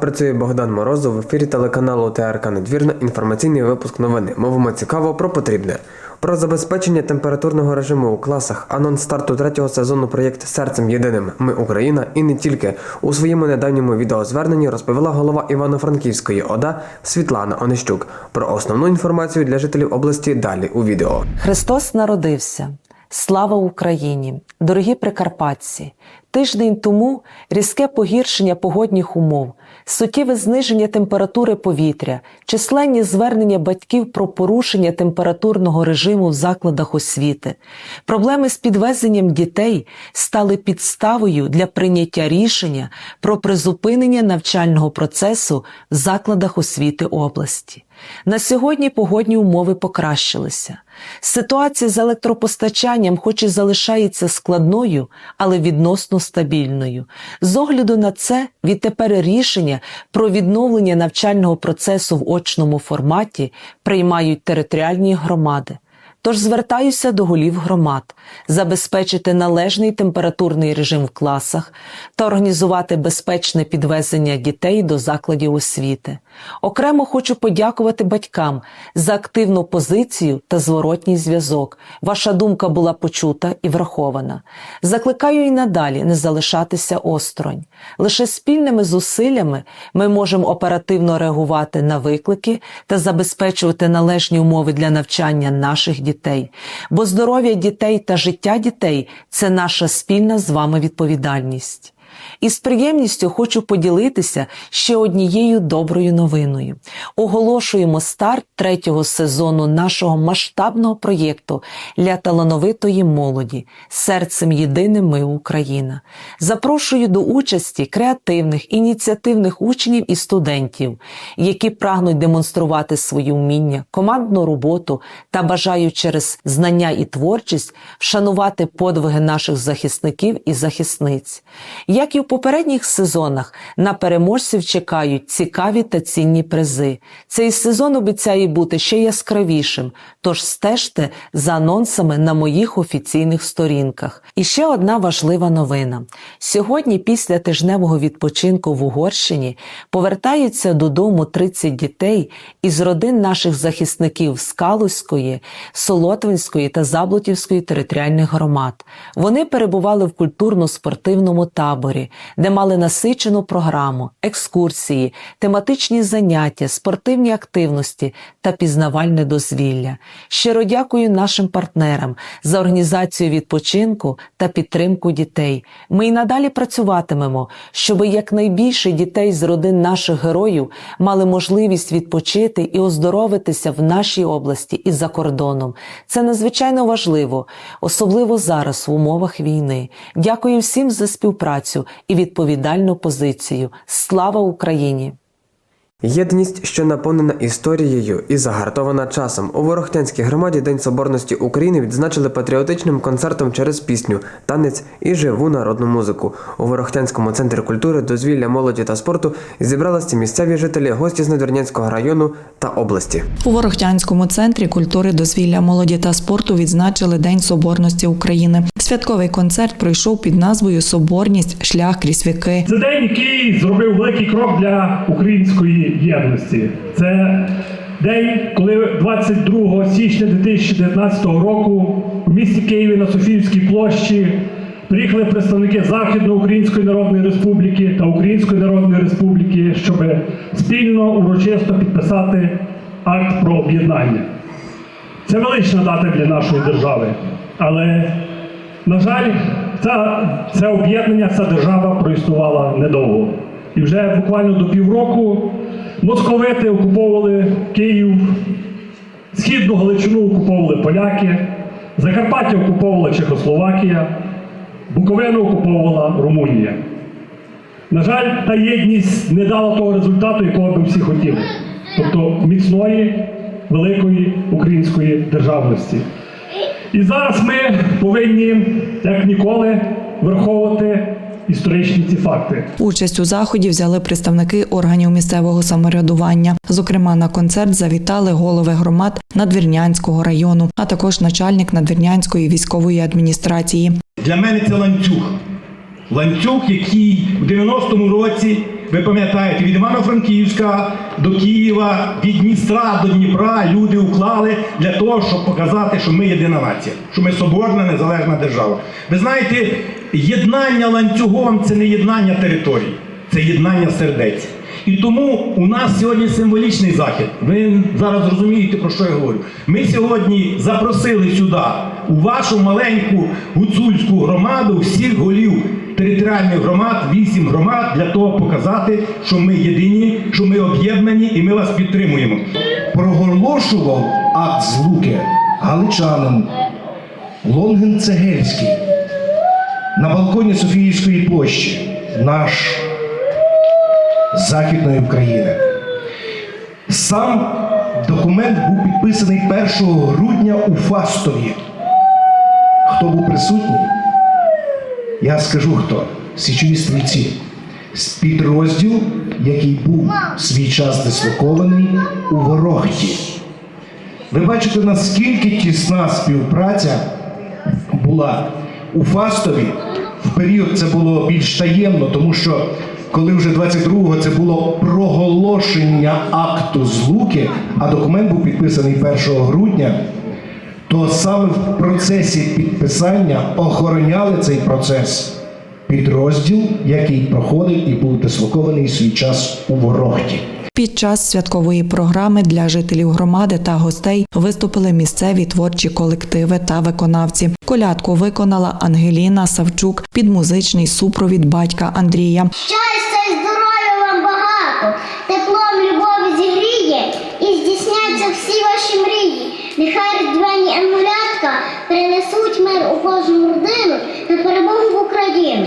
Працює Богдан Морозов в ефірі телеканалу ТРК Надвірна. Інформаційний випуск новини. Мовимо цікаво про потрібне. Про забезпечення температурного режиму у класах, анонс старту третього сезону проєкт Серцем єдиним. Ми Україна і не тільки у своєму недавньому відеозверненні розповіла голова Івано-Франківської ОДА Світлана Онищук. Про основну інформацію для жителів області далі у відео. Христос народився. Слава Україні! Дорогі прикарпатці! Тиждень тому різке погіршення погодних умов, суттєве зниження температури повітря, численні звернення батьків про порушення температурного режиму в закладах освіти, проблеми з підвезенням дітей стали підставою для прийняття рішення про призупинення навчального процесу в закладах освіти області. На сьогодні погодні умови покращилися. Ситуація з електропостачанням, хоч і залишається складною, але відносно стабільною. З огляду на це, відтепер рішення про відновлення навчального процесу в очному форматі приймають територіальні громади. Тож звертаюся до голів громад забезпечити належний температурний режим в класах та організувати безпечне підвезення дітей до закладів освіти. Окремо хочу подякувати батькам за активну позицію та зворотній зв'язок. Ваша думка була почута і врахована. Закликаю і надалі не залишатися осторонь. Лише спільними зусиллями ми можемо оперативно реагувати на виклики та забезпечувати належні умови для навчання наших дітей. Бо здоров'я дітей та життя дітей це наша спільна з вами відповідальність. І з приємністю хочу поділитися ще однією доброю новиною. Оголошуємо старт третього сезону нашого масштабного проєкту для талановитої молоді Серцем єдиним ми Україна. Запрошую до участі креативних, ініціативних учнів і студентів, які прагнуть демонструвати свої вміння, командну роботу та бажають через знання і творчість вшанувати подвиги наших захисників і захисниць. Як і в попередніх сезонах, на переможців чекають цікаві та цінні призи. Цей сезон обіцяє бути ще яскравішим, тож стежте за анонсами на моїх офіційних сторінках. І ще одна важлива новина. Сьогодні, після тижневого відпочинку в Угорщині, повертаються додому 30 дітей із родин наших захисників з Калузької, Солотвинської та Заблутівської територіальних громад. Вони перебували в культурно-спортивному таборі, де мали насичену програму, екскурсії, тематичні заняття, спортивні активності та пізнавальне дозвілля. Щиро дякую нашим партнерам за організацію відпочинку та підтримку дітей. Ми й надалі працюватимемо, щоб якнайбільше дітей з родин наших героїв мали можливість відпочити і оздоровитися в нашій області і за кордоном. Це надзвичайно важливо, особливо зараз в умовах війни. Дякую всім за співпрацю і відповідальну позицію. Слава Україні! Єдність, що наповнена історією і загартована часом. У Ворохтянській громаді День Соборності України відзначили патріотичним концертом через пісню, танець і живу народну музику. У Ворохтянському центрі культури, дозвілля, молоді та спорту зібралися місцеві жителі, гості з Надвірнянського району та області. У Ворохтянському центрі культури, дозвілля, молоді та спорту відзначили День Соборності України. Святковий концерт пройшов під назвою Соборність шлях крізь віки. Це день, який зробив великий крок для української єдності. Це день, коли 22 січня 2019 року в місті Києві на Софіївській площі приїхали представники Західноукраїнської Народної Республіки та Української Народної Республіки, щоб спільно урочисто підписати акт про об'єднання. Це велична дата для нашої держави. Але, на жаль, ця, це об'єднання, ця держава проіснувала недовго. І вже буквально до півроку московити окуповували Київ, Східну Галичину окуповували поляки, Закарпаття окуповувала Чехословакія, Буковину окуповувала Румунія. На жаль, та єдність не дала того результату, якого би всі хотіли. Тобто міцної, великої української державності. І зараз ми повинні, як ніколи, враховувати історичні ці факти. Участь у заході взяли представники органів місцевого самоврядування. Зокрема, на концерт завітали голови громад Надвірнянського району, а також начальник Надвірнянської військової адміністрації. Для мене це ланцюг. Ланцюг, який в 90-му році ви пам'ятаєте, від Івано-Франківська до Києва, від Дністра до Дніпра люди уклали для того, щоб показати, що ми єдина нація, що ми соборна незалежна держава. Ви знаєте, єднання ланцюгом це не єднання територій, це єднання сердець. І тому у нас сьогодні символічний захід. Ви зараз розумієте, про що я говорю. Ми сьогодні запросили сюди, у вашу маленьку гуцульську громаду, всіх голів територіальних громад, вісім громад, для того показати, що ми єдині, що ми об'єднані і ми вас підтримуємо. проголошував акт злуки галичанин Лонген Цегельський на балконі Софіївської площі, наш Західної України. Сам документ був підписаний 1 грудня у Фастові. Хто був присутній? Я скажу хто. Січові стрільці. Підрозділ, який був свій час дислокований у Ворохті. Ви бачите, наскільки тісна співпраця була у Фастові. В період це було більш таємно, тому що коли вже 22-го це було проголошення акту злуки, а документ був підписаний 1 грудня, то саме в процесі підписання охороняли цей процес підрозділ, який проходив і був дислокований свій час у Ворохті. Під час святкової програми для жителів громади та гостей виступили місцеві творчі колективи та виконавці. Колядку виконала Ангеліна Савчук під музичний супровід батька Андрія. Щастя і здоров'я вам багато, теплом любові зігріє кожну родину на перемогу в Україну.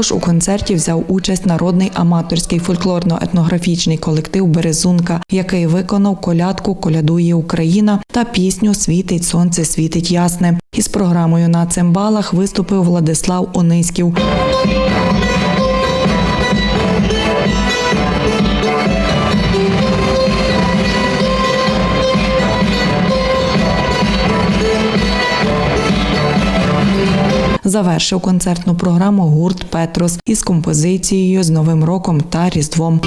Також у концерті взяв участь народний аматорський фольклорно-етнографічний колектив Березунка, який виконав колядку Колядує Україна та пісню Світить сонце, світить ясне. Із програмою на цимбалах виступив Владислав Ониськів. Завершив концертну програму гурт Петрос із композицією з Новим роком та Різдвом.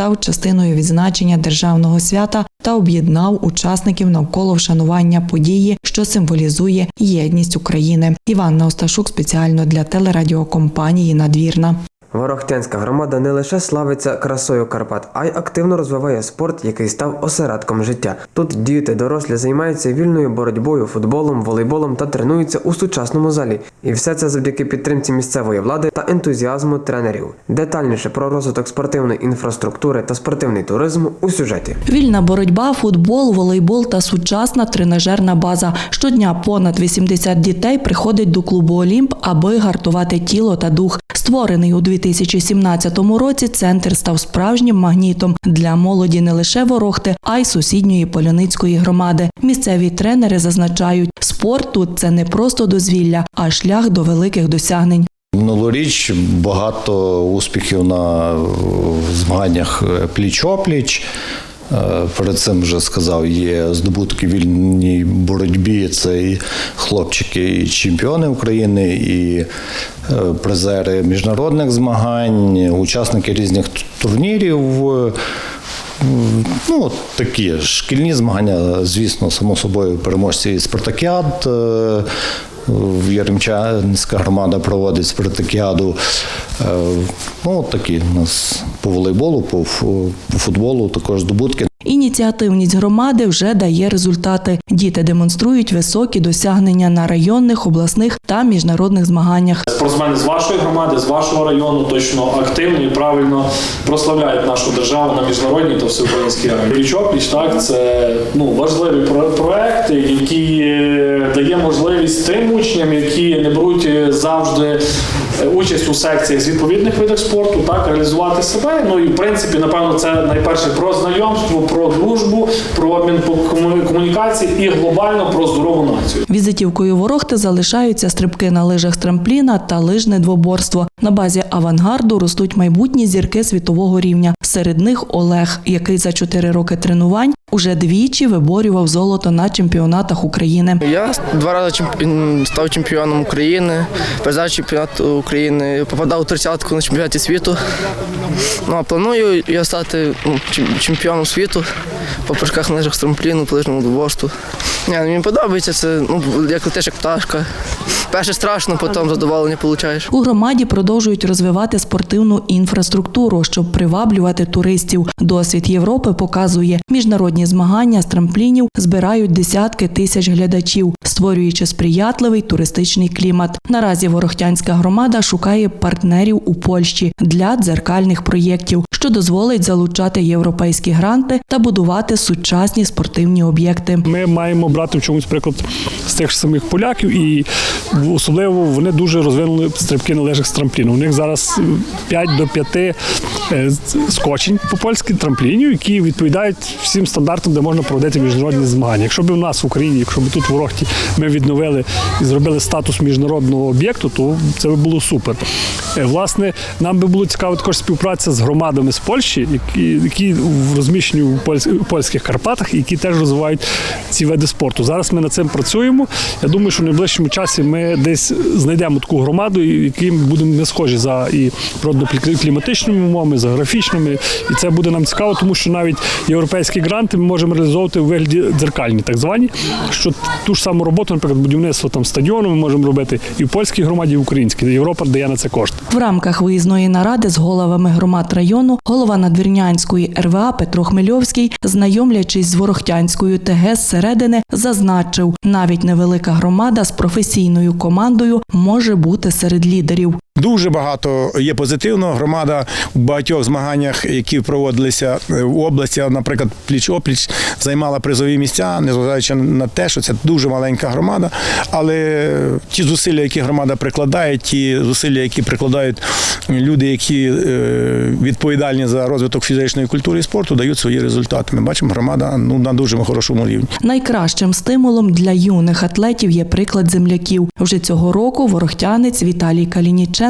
Став частиною відзначення державного свята та об'єднав учасників навколо вшанування події, що символізує єдність України. Іванна Осташук спеціально для телерадіокомпанії Надвірна. Ворохтянська громада не лише славиться красою Карпат, а й активно розвиває спорт, який став осередком життя. Тут діти, дорослі займаються вільною боротьбою, футболом, волейболом та тренуються у сучасному залі. І все це завдяки підтримці місцевої влади та ентузіазму тренерів. Детальніше про розвиток спортивної інфраструктури та спортивний туризм у сюжеті. Вільна боротьба, футбол, волейбол та сучасна тренажерна база. Щодня понад 80 дітей приходять до клубу Олімп, аби гартувати тіло та дух. Створений у 2017 році, центр став справжнім магнітом для молоді не лише Ворохти, а й сусідньої Поляницької громади. Місцеві тренери зазначають, спорт тут це не просто дозвілля, а шлях до великих досягнень. Минулоріч багато успіхів на е, змаганнях е, пліч-опліч. Е, Перед цим вже сказав, є здобутки вільній боротьбі. Це і хлопчики, і чемпіони України, і е, призери міжнародних змагань, учасники різних турнірів. Е, Ну, такі шкільні змагання, звісно, само собою, переможці спартакіад. Яремчанська громада проводить спартакіаду. Е, Ну, такі у нас по волейболу, по футболу також здобутки. Ініціативність громади вже дає результати. Діти демонструють високі досягнення на районних, обласних та міжнародних змаганнях. Спортсмени з вашої громади, з вашого району точно активно і правильно прославляють нашу державу на міжнародній та всеукраїнській арені. Пліч-опліч, так це ну важливі про- проекти, які е, дає можливість тим учням, які не беруть е, завжди участь у секціях з відповідних видах спорту, так реалізувати себе. Ну і в принципі, напевно, це найперше про знайомство, про дружбу, про обмін по кому- комунікацій і глобально про здорову націю. Візитівкою ворогти залишаються стрибки на лижах з трампліна та лижне двоборство. На базі авангарду ростуть майбутні зірки світового рівня. Серед них Олег, який за чотири роки тренувань уже двічі виборював золото на чемпіонатах України. Я два рази став чемпіоном України, призер чемпіонату України, попадав у тридцятку на чемпіонаті світу. Ну а планую я стати ну, чемпіоном світу по прыжках на лижах з трампліну, по лижному двоборству. Ну, мені подобається це, ну, як летиш як пташка. Перше страшно, потім задоволення получаєш. У громаді продовжують розвивати спортивну інфраструктуру, щоб приваблювати туристів. Досвід Європи показує, міжнародні змагання з трамплінів збирають десятки тисяч глядачів, створюючи сприятливий туристичний клімат. Наразі ворохтянська громада шукає партнерів у Польщі для дзеркальних проєктів, що дозволить залучати європейські гранти та будувати сучасні спортивні об'єкти. Ми маємо брати в чомусь приклад з тих самих поляків, і особливо вони дуже розвинули стрибки на лежах з трампліну. У них зараз 5 до 5 е, скочень по польськи трамплінів, які відповідають всім стандартам, де можна проводити міжнародні змагання. Якщо б у нас в Україні, якщо б тут в Рохті ми відновили і зробили статус міжнародного об'єкту, то це би було супер. Е, Власне, нам би було цікаво також співпраця з громадами з Польщі, які, які розміщені у польських Карпатах, які теж розвивають ці види спорту. Зараз ми над цим працюємо. Я думаю, що в найближчому часі ми десь знайдемо таку громаду, які будемо не схожі за і природно-кліматичними умовами, за графічними. І це буде нам цікаво, тому що навіть європейські гранти ми можемо реалізовувати у вигляді дзеркальні, так звані, що ту ж саму роботу, наприклад, будівництво там стадіону ми можемо робити і в польській громаді, і в українській. Європа дає на це кошти. В рамках виїзної наради з головами громад району голова Надвірнянської РВА Петро Хмельовський, знайомлячись з Ворохтянською ТГ зсередини, зазначив, навіть невелика громада з професійною командою може бути серед лідерів. Дуже багато є позитивного. Громада в багатьох змаганнях, які проводилися е, в області, наприклад, пліч-опліч, займала призові місця, незважаючи на те, що це дуже маленька громада. Але ті зусилля, які громада прикладає, ті зусилля, які прикладають люди, які е, відповідальні за розвиток фізичної культури і спорту, дають свої результати. Ми бачимо, громада ну на дуже хорошому рівні. Найкращим стимулом для юних атлетів є приклад земляків. Вже цього року ворохтянець Віталій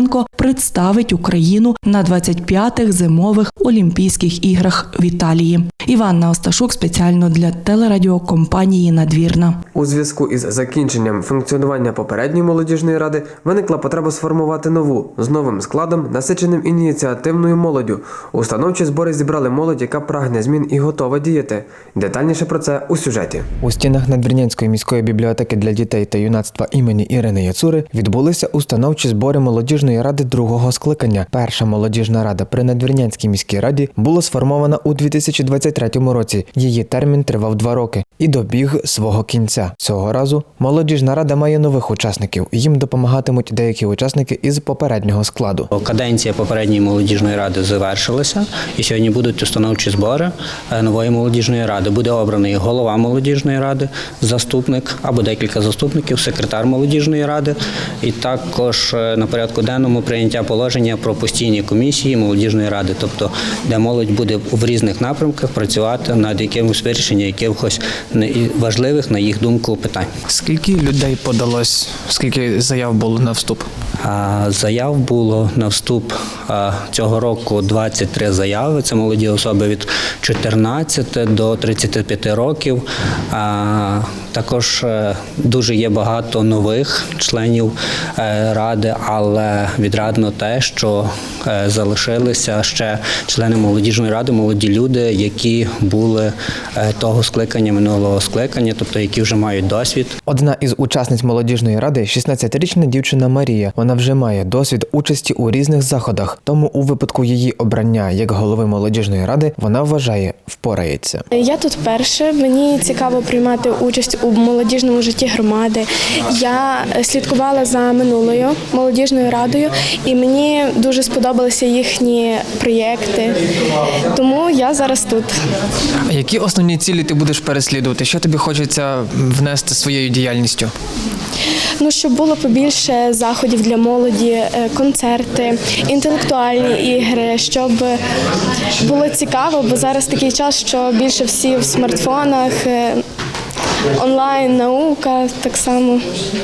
Калініченко представить Україну на 25-х зимових Олімпійських іграх в Італії. Іванна Осташук спеціально для телерадіокомпанії Надвірна. У зв'язку із закінченням функціонування попередньої молодіжної ради виникла потреба сформувати нову з новим складом, насиченим ініціативною молоддю. Установчі збори зібрали молодь, яка прагне змін і готова діяти. Детальніше про це у сюжеті. У стінах Надвірнянської міської бібліотеки для дітей та юнацтва імені Ірини Яцури відбулися установчі збори молодіжної ради другого скликання. Перша молодіжна рада при Надвірнянській міській раді була сформована у 2023 році. Її термін тривав два роки і добіг свого кінця. Цього разу молодіжна рада має нових учасників. Їм допомагатимуть деякі учасники із попереднього складу. Каденція попередньої молодіжної ради завершилася, і сьогодні будуть установчі збори е, нової молодіжної ради. Буде обраний голова молодіжної ради, заступник або декілька заступників, секретар молодіжної ради, і також е, на порядку денному прийняття положення про постійні комісії молодіжної ради, тобто де молодь буде в різних напрямках працювати над якимось вирішенням якихось важливих, на їх думку, питань. Скільки людей подалось, скільки заяв було на вступ? Заяв було на вступ цього року 23 заяви. Це молоді особи від 14 до 35 років. Також е, дуже є багато нових членів е, ради, але відрадно те, що залишилися ще члени молодіжної ради, молоді люди, які були е, того скликання, минулого скликання, тобто які вже мають досвід. Одна із учасниць молодіжної ради 16-річна дівчина Марія. Вона вже має досвід участі у різних заходах, тому у випадку її обрання як голови молодіжної ради вона вважає впорається. Я тут перше. Мені цікаво приймати участь у молодіжному житті громади. Я е, слідкувала за минулою молодіжною радою, і мені дуже сподобалися їхні проєкти. Тому я зараз тут. Які основні цілі ти будеш переслідувати? Що тобі хочеться внести своєю діяльністю? Ну щоб було побільше заходів для молоді, е, концерти, інтелектуальні ігри, щоб було цікаво, бо зараз такий час, що більше всі в смартфонах. Онлайн наука так само,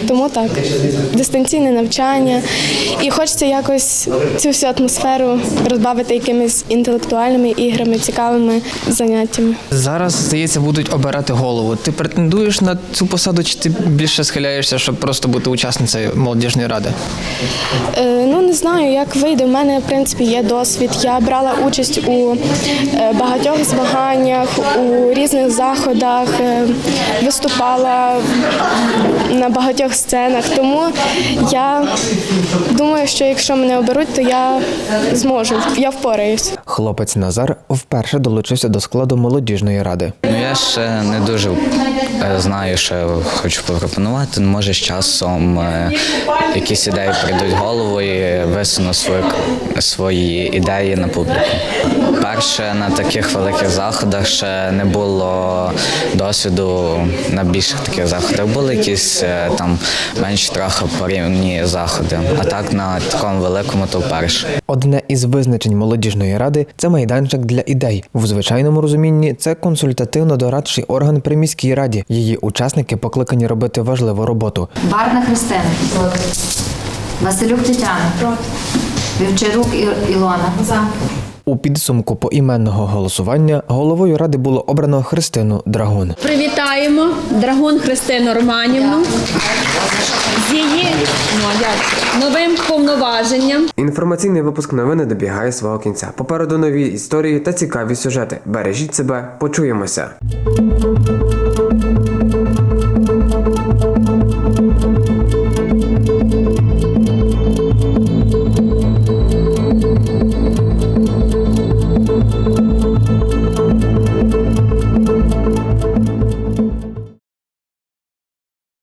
тому так, дистанційне навчання. І хочеться якось цю всю атмосферу розбавити якимись інтелектуальними іграми, цікавими заняттями. Зараз, здається, будуть обирати голову. Ти претендуєш на цю посаду, чи ти більше схиляєшся, щоб просто бути учасницею молодіжної ради? Е, Ну не знаю, як вийде. У мене в принципі є досвід. Я брала участь у е, багатьох змаганнях, у різних заходах, е, виступала на багатьох сценах. Тому я думаю, що якщо мене оберуть, то я зможу, я впораюсь. Хлопець Назар вперше долучився до складу молодіжної ради. Ну я ще не дуже е, знаю, що хочу пропонувати. Може, з часом е, якісь ідеї прийдуть в голову і висуну свої, свої ідеї на публіку. Перше на таких великих заходах ще не було досвіду на більших таких заходах. Були якісь е, там менш трохи порівні заходи, а так на такому великому то вперше. Одне із визначень молодіжної ради це майданчик для ідей. В звичайному розумінні це консультативно-дорадчий орган при міській раді. Її учасники покликані робити важливу роботу. Барна Христина. Проти. Василюк Тетяна. Проти. Вівчарук І- Ілона. За. У підсумку поіменного голосування головою ради було обрано Христину Драгун. Привітаємо Драгун Христину Романівну з її ну, новим повноваженням. Інформаційний випуск новини добігає свого кінця. Попереду нові історії та цікаві сюжети. Бережіть себе, почуємося.